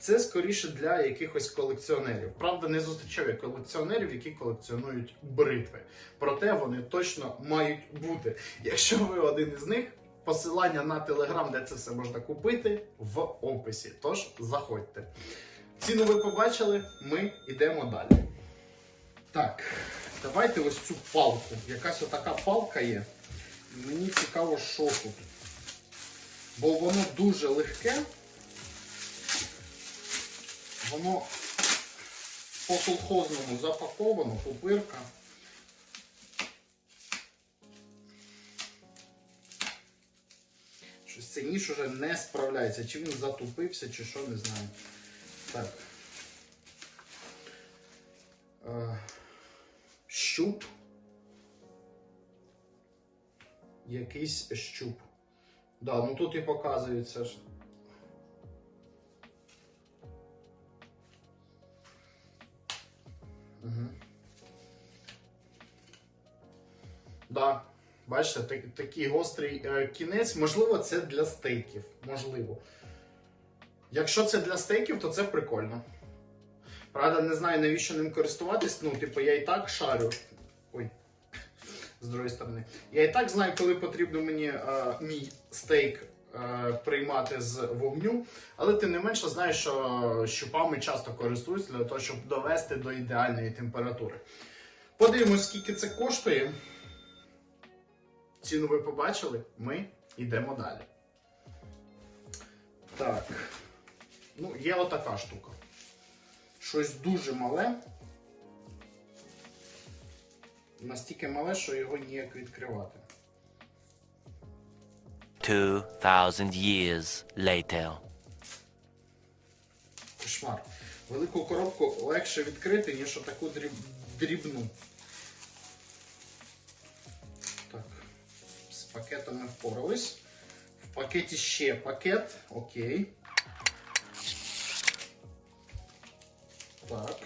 Це скоріше для якихось колекціонерів. Правда, не зустрічав я колекціонерів, які колекціонують бритви. Проте вони точно мають бути. Якщо ви один із них, посилання на телеграм, де це все можна купити, в описі. Тож заходьте. Ціну ви побачили, ми йдемо далі. Так, давайте ось цю палку. Якась отака палка є. Мені цікаво, що тут. Бо воно дуже легке. Воно по колхозному запаковано, пупирка. Щось цей ніж уже не справляється. Чи він затупився, чи що, не знаю. Так. Е, щуп. Якийсь щуп. Да, ну тут і показується Угу. Да. Бачите, так- такий гострий е, кінець. Можливо, це для стейків. Можливо. Якщо це для стейків, то це прикольно. Правда, не знаю, навіщо ним користуватись. Ну, типу, я і так шарю. Ой, з другої сторони. Я і так знаю, коли потрібно мені е, мій стейк приймати з вогню. Але тим не менше знаю, що щупами часто користуюсь для того, щоб довести до ідеальної температури. Подивимось, скільки це коштує. Ціну ви побачили, ми йдемо далі. Так. Ну, є отака штука. Щось дуже мале. Настільки мале, що його ніяк відкривати. 2,000 years later. Кошмар. Велику коробку легше відкрити, ніж отаку дріб... дрібну. Так. З пакетом ми впорались. В пакеті ще пакет. Окей. Так.